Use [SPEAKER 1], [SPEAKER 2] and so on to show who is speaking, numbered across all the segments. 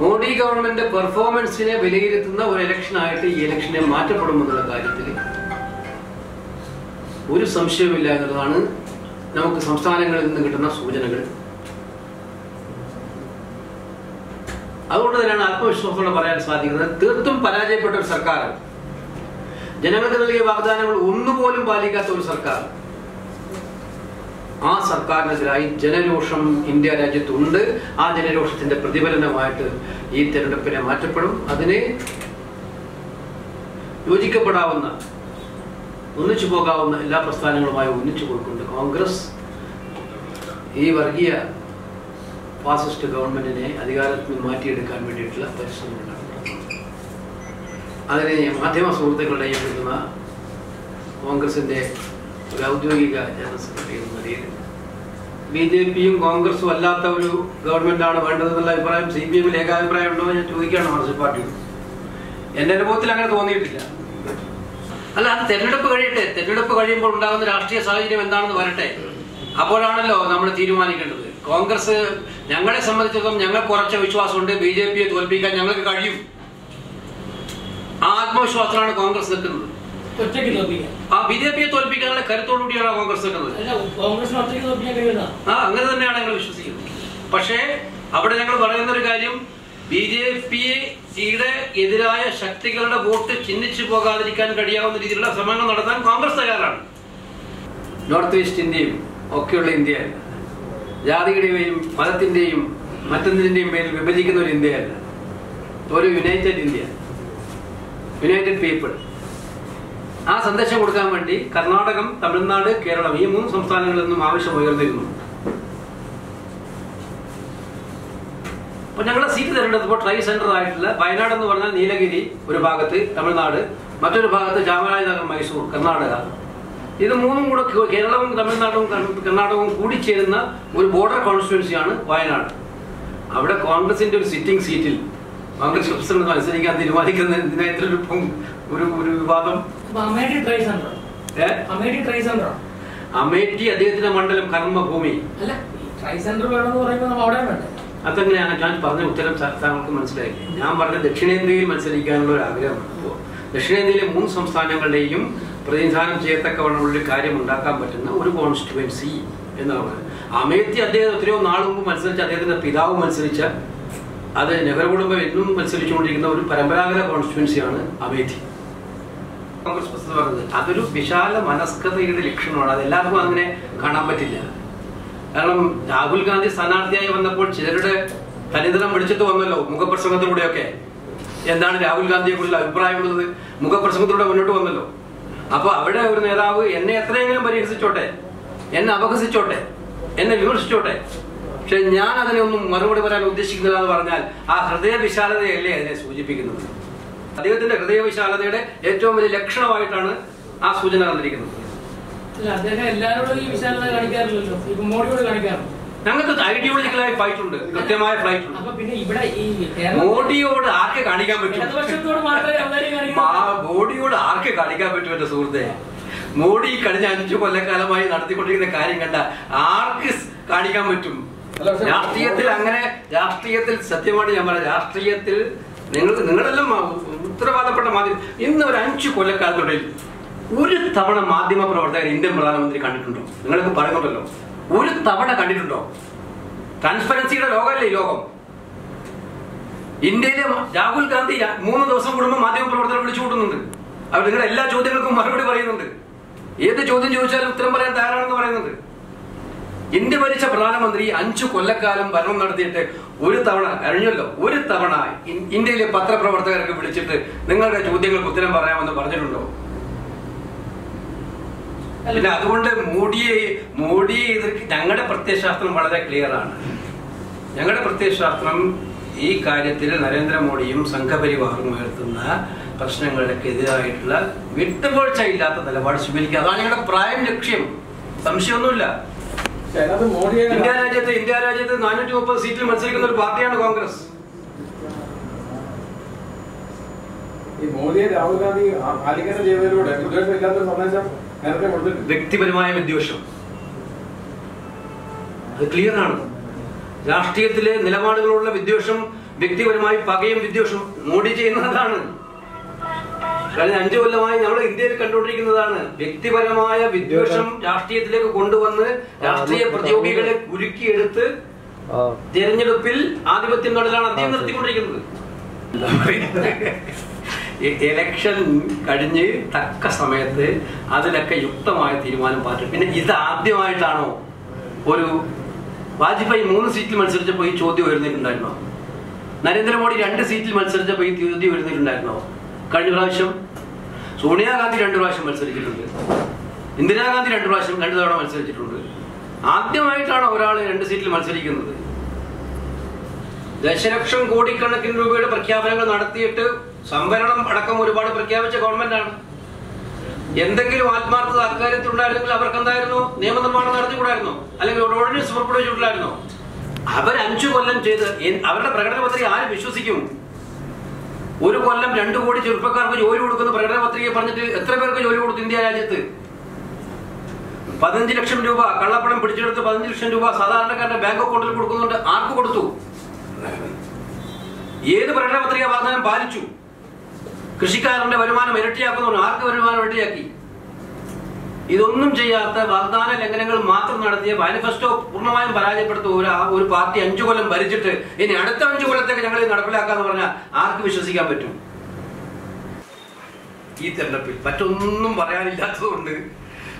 [SPEAKER 1] Modi government പെർഫോമൻസിനെ വിലയിരുത്തുന്ന ഒരു ഇലക്ഷനായിട്ട് ഈ ഇലക്ഷനെ മാറ്റപ്പെടുമെന്നുള്ള കാര്യത്തിൽ ഒരു സംശയമില്ല എന്നുള്ളതാണ് നമുക്ക് സംസ്ഥാനങ്ങളിൽ നിന്ന് കിട്ടുന്ന സൂചനകൾ. അതുകൊണ്ട് തന്നെയാണ് ആത്മവിശ്വാസത്തോടെ പറയാൻ സാധിക്കുന്നത്. തീർത്തും പരാജയപ്പെട്ട ഒരു സർക്കാർ. ജനങ്ങൾക്ക് നൽകിയ വാഗ്ദാനങ്ങൾ ഒന്നുപോലും പാലിക്കാത്ത ഒരു സർക്കാർ. ആ സർക്കാരിനെതിരായി ജനരോഷം ഇന്ത്യ രാജ്യത്തുണ്ട്. ആ ജനരോഷത്തിന്റെ പ്രതിഫലനമായിട്ട് ഈ തെരഞ്ഞെടുപ്പിനെ മാറ്റപ്പെടും. അതിനെ യോജിക്കപ്പെടാവുന്ന ഒന്നിച്ചു പോകാവുന്ന എല്ലാ പ്രസ്ഥാനങ്ങളുമായി ഒന്നിച്ചു പോയിക്കൊണ്ട് കോൺഗ്രസ് ഈ വർഗീയ ഫാസിസ്റ്റ് ഗവൺമെന്റിനെ അധികാരത്തിൽ നിന്ന് മാറ്റിയെടുക്കാൻ വേണ്ടിയിട്ടുള്ള പരിശ്രമങ്ങളാണ് നടത്തുന്നു അതിനെ മാധ്യമ സുഹൃത്തുക്കളുടെയും കിട്ടുന്ന കോൺഗ്രസിന്റെ ഒരു ഔദ്യോഗിക ജനറൽ നിലയിൽ ബി ജെ പിയും കോൺഗ്രസും അല്ലാത്ത ഒരു ഗവൺമെന്റാണ് വേണ്ടതെന്നുള്ള അഭിപ്രായം സി പി എമ്മിൽ ഏകാഭിപ്രായം ഉണ്ടോ ഞാൻ ചോദിക്കുകയാണ് മനസ്സിൽ പാർട്ടിയോട് എന്റെ അനുഭവത്തിൽ അങ്ങനെ തോന്നിയിട്ടില്ല. അല്ല അത് തെരഞ്ഞെടുപ്പ് കഴിയട്ടെ. തെരഞ്ഞെടുപ്പ് കഴിയുമ്പോൾ ഉണ്ടാകുന്ന രാഷ്ട്രീയ സാഹചര്യം എന്താണെന്ന് വരട്ടെ. അപ്പോഴാണല്ലോ നമ്മൾ തീരുമാനിക്കേണ്ടത്. കോൺഗ്രസ് ഞങ്ങളെ സംബന്ധിച്ചിടത്തോളം ഞങ്ങൾക്ക് കുറച്ച് വിശ്വാസമുണ്ട്. ബി ജെ പിയെ തോൽപ്പിക്കാൻ ഞങ്ങൾക്ക് കഴിയും. ആ ആത്മവിശ്വാസത്തിലാണ് കോൺഗ്രസ് നിൽക്കുന്നത്.
[SPEAKER 2] ഒറ്റയ്ക്ക്
[SPEAKER 1] ആ ബി ജെ പിയെ തോൽപ്പിക്കാനുള്ള കരുത്തോടുകൂടിയാണ് കോൺഗ്രസ്
[SPEAKER 2] കോൺഗ്രസിന് ഒറ്റയ്ക്ക് തോൽപ്പിക്കാൻ കഴിയുന്ന
[SPEAKER 1] ആ അങ്ങനെ തന്നെയാണ് ഞങ്ങൾ വിശ്വസിക്കുന്നത്. പക്ഷേ അവിടെ ഞങ്ങൾ പറയുന്ന ഒരു കാര്യം ബി ജെ പിയുടെ എതിരായ ശക്തികളുടെ വോട്ട് ചിഹ്നിച്ചു പോകാതിരിക്കാൻ കഴിയാവുന്ന രീതിയിലുള്ള ശ്രമങ്ങൾ നടത്താൻ കോൺഗ്രസ് തയ്യാറാണ്. നോർത്ത് ഈസ്റ്റ് ഇന്ത്യയും ഒക്കെയുള്ള ഇന്ത്യ ജാതിയുടെയും മതത്തിന്റെയും മറ്റൊന്നിന്റെയും പേരിൽ വിഭജിക്കുന്ന ഒരു ഇന്ത്യയല്ല ഒരു യുണൈറ്റഡ് ഇന്ത്യ യുണൈറ്റഡ് പീപ്പിൾ ആ സന്ദേശം കൊടുക്കാൻ വേണ്ടി കർണാടകം തമിഴ്നാട് കേരളം ഈ മൂന്ന് സംസ്ഥാനങ്ങളിൽ നിന്നും ആവശ്യം ഉയർന്നിരുന്നു. അപ്പൊ ഞങ്ങളുടെ സീറ്റ് തിരഞ്ഞെടുത്തപ്പോൾ ട്രൈ സെന്റർ ആയിട്ടുള്ള വയനാട് എന്ന് പറഞ്ഞാൽ നീലഗിരി ഒരു ഭാഗത്ത് തമിഴ്നാട് മറ്റൊരു ഭാഗത്ത് ചാമരാജനഗർ മൈസൂർ കർണാടക. ഇത് മൂന്നും കൂടെ കേരളവും തമിഴ്നാടും കർണാടകവും കൂടി ചേരുന്ന ഒരു ബോർഡർ കോൺസ്റ്റിറ്റ്യുവൻസിയാണ് വയനാട്. അവിടെ കോൺഗ്രസിന്റെ ഒരു സിറ്റിംഗ് സീറ്റിൽ കോൺഗ്രസ് മത്സരിക്കാൻ തീരുമാനിക്കുന്ന എന്തിനാ ഇത്ര ഒരു ഒരു വിവാദം
[SPEAKER 2] അമേഠി
[SPEAKER 1] അദ്ദേഹത്തിന്റെ മണ്ഡലം കർമ്മഭൂമി. അതെങ്ങനെയാണ്? ഞാൻ പറഞ്ഞ ഉത്തരം താങ്കൾക്ക് മനസ്സിലായില്ലേ? ഞാൻ പറഞ്ഞ ദക്ഷിണേന്ത്യയിൽ മത്സരിക്കാനുള്ള ഒരു ആഗ്രഹമാണ്. ദക്ഷിണേന്ത്യയിലെ മൂന്ന് സംസ്ഥാനങ്ങളുടെയും പ്രതിനിധാനം ചെയ്യത്തക്കവണ്ണമുള്ള ഒരു കാര്യം ഉണ്ടാക്കാൻ പറ്റുന്ന ഒരു കോൺസ്റ്റിറ്റ്യുവൻസി എന്നുള്ളത് അമേത്തി അദ്ദേഹം എത്രയോ നാൾ മുമ്പ് മത്സരിച്ച അദ്ദേഹത്തിന്റെ പിതാവ് മത്സരിച്ച അത് നെഹ്റു കുടുംബം എന്നും മത്സരിച്ചുകൊണ്ടിരിക്കുന്ന ഒരു പരമ്പരാഗത കോൺസ്റ്റിറ്റുവൻസിയാണ് അമേത്തി കോൺഗ്രസ് പ്രസിഡന്റ് പറഞ്ഞത്. അതൊരു വിശാല മനസ്കതയുടെ ലക്ഷണമാണ്. അത് എല്ലാവർക്കും അങ്ങനെ കാണാൻ പറ്റില്ല. കാരണം രാഹുൽ ഗാന്ധി സ്ഥാനാർത്ഥിയായി വന്നപ്പോൾ ചിലരുടെ തനിതരം വിളിച്ചിട്ട് വന്നല്ലോ മുഖപ്രസംഗത്തിലൂടെയൊക്കെ. എന്താണ് രാഹുൽ ഗാന്ധിയെ അഭിപ്രായം അഭിപ്രായമുള്ളത് മുഖപ്രസംഗത്തിലൂടെ മുന്നോട്ട് വന്നല്ലോ. അപ്പൊ അവിടെ ഒരു നേതാവ് എന്നെ എത്രയെങ്കിലും പരിഹസിച്ചോട്ടെ എന്നെ അപഹസിച്ചോട്ടെ എന്നെ വിമർശിച്ചോട്ടെ. പക്ഷെ ഞാൻ അതിനെ ഒന്നും മറുപടി പറയാൻ ഉദ്ദേശിക്കുന്നില്ല എന്ന് പറഞ്ഞാൽ ആ ഹൃദയ വിശാലതയല്ലേ അതിനെ സൂചിപ്പിക്കുന്നത്. അദ്ദേഹത്തിന്റെ ഹൃദയവിശാലതയുടെ ഏറ്റവും വലിയ ലക്ഷണമായിട്ടാണ് ആ സൂചന തന്നിരിക്കുന്നത്.
[SPEAKER 2] അല്ല അദ്ദേഹം എല്ലാവരോടും ഈ വിശാലത കാണിക്കാറില്ലല്ലോ. ഇപ്പൊ മോഡിയോട് കാണിക്കാറുണ്ട്?
[SPEAKER 1] ഞങ്ങൾക്ക് ഐഡിയോളജിക്കലായി ഫ്ലൈറ്റ് ഉണ്ട് കൃത്യമായ ഫ്ലൈറ്റ് ഉണ്ട്
[SPEAKER 2] അപ്പൊ പിന്നെ ഇവിടെ ഈ കേരള
[SPEAKER 1] മോഡിയോട് ആർക്ക് കാണിക്കാൻ പറ്റും? ആർക്കെ മോഡിയോട് ആർക്ക് കാണിക്കാൻ പറ്റും എന്റെ സുഹൃത്തെ? മോഡി കഴിഞ്ഞ അഞ്ചു കൊല്ലക്കാലമായി നടത്തിക്കൊണ്ടിരിക്കുന്ന കാര്യം കണ്ട ആർക്ക് കാണിക്കാൻ പറ്റും?
[SPEAKER 3] അല്ല,
[SPEAKER 1] രാഷ്ട്രീയത്തിൽ അങ്ങനെ രാഷ്ട്രീയത്തിൽ സത്യമായിട്ട് ഞാൻ പറയാം രാഷ്ട്രീയത്തിൽ നിങ്ങൾ നിങ്ങളെല്ലാം ഉത്തരവാദപ്പെട്ട മാധ്യമം ഇന്ന് ഒരു അഞ്ചു കൊല്ലക്കാലത്തിനിടയിൽ ഒരു തവണ മാധ്യമ പ്രവർത്തകർ ഇന്ത്യൻ പ്രധാനമന്ത്രി കണ്ടിട്ടുണ്ടോ? നിങ്ങൾക്ക് പറയുന്നുണ്ടല്ലോ. ഒരു തവണ കണ്ടിട്ടുണ്ടോ? ട്രാൻസ്പെറൻസിയുടെ ലോകമല്ലേ ഈ ലോകം? ഇന്ത്യയിലെ രാഹുൽ ഗാന്ധി മൂന്ന് ദിവസം കൂടുമ്പോൾ മാധ്യമ പ്രവർത്തകർ വിളിച്ചു കൂട്ടുന്നുണ്ട്. അവർ നിങ്ങളുടെ എല്ലാ ചോദ്യങ്ങൾക്കും മറുപടി പറയുന്നുണ്ട്. ഏത് ചോദ്യം ചോദിച്ചാലും ഉത്തരം പറയാൻ തയ്യാറാണെന്ന് പറയുന്നുണ്ട്. ഇന്ത്യ ഭരിച്ച പ്രധാനമന്ത്രി അഞ്ചു കൊല്ലക്കാലം ഭരണം നടത്തിയിട്ട് ഒരു തവണ കഴിഞ്ഞല്ലോ ഒരു തവണ ഇന്ത്യയിലെ പത്രപ്രവർത്തകർക്ക് വിളിച്ചിട്ട് നിങ്ങളുടെ ചോദ്യങ്ങൾക്ക് ഉത്തരം പറയാമെന്ന് പറഞ്ഞിട്ടുണ്ടോ? പിന്നെ അതുകൊണ്ട് മോഡിയെ മോഡിയെ എതിർക്ക് ഞങ്ങളുടെ പ്രത്യയശാസ്ത്രം വളരെ ക്ലിയർ ആണ്. ഞങ്ങളുടെ പ്രത്യയശാസ്ത്രം ഈ കാര്യത്തിൽ നരേന്ദ്രമോദിയും സംഘപരിവാറും ഉയർത്തുന്ന പ്രശ്നങ്ങൾക്ക് എതിരായിട്ടുള്ള വിട്ടുപോഴ്ച ഇല്ലാത്ത നിലപാട് സ്വീകരിക്കുക. അതാണ് ഞങ്ങളുടെ പ്രായം ലക്ഷ്യം. സംശയമൊന്നുമില്ല. ഇന്ത്യ രാജ്യത്ത് ഇന്ത്യ രാജ്യത്ത് നാനൂറ്റി മുപ്പത് സീറ്റിൽ മത്സരിക്കുന്ന ഒരു പാർട്ടിയാണ് കോൺഗ്രസ്.
[SPEAKER 3] ഈ മോദിയെ രാഹുൽ ഗാന്ധി ആലിംഗനം ചെയ്തതിലൂടെ വിദ്വേഷം ഇല്ലാത്തൊരു സന്ദേശം നേരത്തെ കൊടുത്തിട്ടുണ്ട്.
[SPEAKER 1] വ്യക്തിപരമായ വിദ്വേഷം. അത് ക്ലിയർ ആണ്. രാഷ്ട്രീയത്തിലെ നിലപാടുകളുള്ള വിദ്വേഷം വ്യക്തിപരമായി പകയും വിദ്വേഷം മോഡി ചെയ്യുന്നതാണ്. കഴിഞ്ഞ അഞ്ചു കൊല്ലമായി നമ്മൾ ഇന്ത്യയിൽ കണ്ടുകൊണ്ടിരിക്കുന്നതാണ്. വ്യക്തിപരമായ വിദ്വേഷം രാഷ്ട്രീയത്തിലേക്ക് കൊണ്ടുവന്ന് രാഷ്ട്രീയ പ്രതിയോഗികളെ കുരുക്കിയെടുത്ത് തിരഞ്ഞെടുപ്പിൽ ആധിപത്യം നടലാണ് അദ്ദേഹം നിർത്തിക്കൊണ്ടിരിക്കുന്നത് എലക്ഷൻ കഴിഞ്ഞ് തക്ക സമയത്ത് അതിലൊക്കെ യുക്തമായ തീരുമാനം പാറ്റും പിന്നെ ഇത് ആദ്യമായിട്ടാണോ ഒരു വാജ്പേയി മൂന്ന് സീറ്റിൽ മത്സരിച്ചപ്പോൾ ഈ ചോദ്യം ഉയർന്നിട്ടുണ്ടായിരുന്നോ? നരേന്ദ്രമോദി രണ്ട് സീറ്റിൽ മത്സരിച്ചപ്പോൾ ഈ ചോദ്യം ഉയർന്നിട്ടുണ്ടായിരുന്നോ? കഴിഞ്ഞ പ്രാവശ്യം സോണിയാഗാന്ധി രണ്ടു പ്രാവശ്യം മത്സരിച്ചിട്ടുണ്ട്. ഇന്ദിരാഗാന്ധി രണ്ടു പ്രാവശ്യം രണ്ടു തവണ മത്സരിച്ചിട്ടുണ്ട്. ആദ്യമായിട്ടാണ് ഒരാൾ രണ്ട് സീറ്റിൽ മത്സരിക്കുന്നത്. ദശലക്ഷം കോടിക്കണക്കിന് രൂപയുടെ പ്രഖ്യാപനങ്ങൾ നടത്തിയിട്ട് സംവരണം അടക്കം ഒരുപാട് പ്രഖ്യാപിച്ച ഗവൺമെന്റാണ്. എന്തെങ്കിലും ആത്മാർത്ഥത അക്കാര്യത്തിൽ ഉണ്ടായിരുന്നെങ്കിൽ അവർക്ക് എന്തായിരുന്നു നിയമനിർമ്മാണം നടത്തിക്കൂടായിരുന്നോ? അല്ലെങ്കിൽ ഓർഡിനൻസ് പുറപ്പെടുവിച്ചിട്ടില്ലായിരുന്നോ അവർ അഞ്ചു കൊല്ലം ചെയ്ത് അവരുടെ പ്രകടന പത്രിക ആര് വിശ്വസിക്കും? ഒരു കൊല്ലം രണ്ടു കോടി ചെറുപ്പക്കാർക്ക് ജോലി കൊടുക്കുന്ന പ്രകടന പത്രിക പറഞ്ഞിട്ട് എത്ര പേർക്ക് ജോലി കൊടുത്തു ഇന്ത്യ രാജ്യത്ത്? പതിനഞ്ച് ലക്ഷം രൂപ കള്ളപ്പണം പിടിച്ചെടുത്ത് പതിനഞ്ച് ലക്ഷം രൂപ സാധാരണക്കാരുടെ ബാങ്ക് അക്കൗണ്ടിൽ കൊടുക്കുന്നുണ്ട്. ആർക്ക് കൊടുത്തു? ഏത് പ്രകടന പത്രിക വാഗ്ദാനം പാലിച്ചു? കൃഷിക്കാരന്റെ വരുമാനം ഇരട്ടിയാക്കുന്നു ആർക്ക് വരുമാനം ഇരട്ടിയാക്കി? ഇതൊന്നും ചെയ്യാത്ത വാഗ്ദാന ലംഘനങ്ങൾ മാത്രം നടത്തിയ മാനിഫെസ്റ്റോ പൂർണമായും പരാജയപ്പെടുത്ത ഒരു ഒരു പാർട്ടി അഞ്ചു കൊല്ലം ഭരിച്ചിട്ട് ഇനി അടുത്ത അഞ്ചു കൊല്ലത്തേക്ക് ഞങ്ങൾ നടപ്പിലാക്കാന്ന് പറഞ്ഞാൽ ആർക്ക് വിശ്വസിക്കാൻ പറ്റും? ഈ തെരഞ്ഞെടുപ്പിൽ മറ്റൊന്നും പറയാനില്ലാത്തതുകൊണ്ട്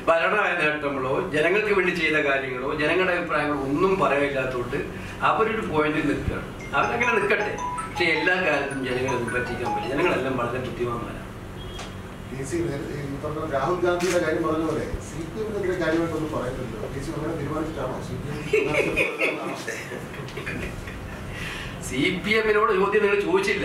[SPEAKER 1] ഭരണമായ നേട്ടങ്ങളോ ജനങ്ങൾക്ക് വേണ്ടി ചെയ്ത കാര്യങ്ങളോ ജനങ്ങളുടെ അഭിപ്രായങ്ങളോ ഒന്നും പറയാനില്ലാത്തതുകൊണ്ട് അവരൊരു പോയിന്റിൽ നിൽക്കുകയാണ്. അവരങ്ങനെ നിൽക്കട്ടെ. പക്ഷെ എല്ലാ കാലത്തും ജനങ്ങളെ പറ്റിക്കാൻ പറ്റും ജനങ്ങളെല്ലാം വളരെ ബുദ്ധിമാന്മാരാണ്.
[SPEAKER 4] കെ സി നേരത്തെ ഈ പറഞ്ഞ രാഹുൽ ഗാന്ധിയുടെ കാര്യം പറഞ്ഞ പോലെ സി പി എമ്മിനെതിരെ കാര്യമായിട്ടൊന്നും പറയുന്നില്ല കെ സി അങ്ങനെ തീരുമാനിച്ചിട്ടാണോ? C P M
[SPEAKER 1] C P എമ്മിനോട് ചോദ്യം നിങ്ങൾ ചോദിച്ചില്ല.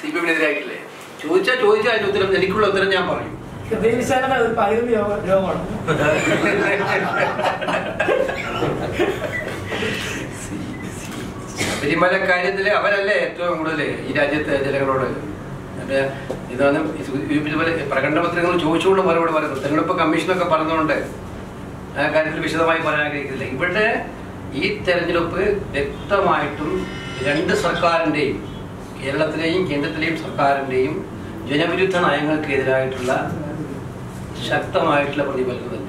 [SPEAKER 1] സി പി എമ്മിനെതിരായിട്ടില്ലേ ചോദിച്ചാൽ ചോദിച്ചാൽ അതിന്റെ ഉത്തരം എനിക്കുള്ള ഉത്തരം ഞാൻ പറയും. ശബരിമല കാര്യത്തിൽ അവരല്ലേ ഏറ്റവും കൂടുതൽ ഈ രാജ്യത്തെ ജനങ്ങളോട് മറ്റേ ഇതാണ് ഇതുപോലെ പ്രകടന പത്രങ്ങൾ ചോദിച്ചുകൊണ്ട് മറുപടി പറയുന്നത് തെരഞ്ഞെടുപ്പ് കമ്മീഷനൊക്കെ പറഞ്ഞുകൊണ്ട് ആ കാര്യത്തിൽ വിശദമായി പറയാൻ ആഗ്രഹിക്കുന്നില്ല. ഇവിടെ ഈ തെരഞ്ഞെടുപ്പ് വ്യക്തമായിട്ടും രണ്ട് സർക്കാരിന്റെയും കേരളത്തിലെയും കേന്ദ്രത്തിലെയും സർക്കാരിന്റെയും ജനവിരുദ്ധ നയങ്ങൾക്കെതിരായിട്ടുള്ള ശക്തമായിട്ടുള്ള പ്രതിഫലനം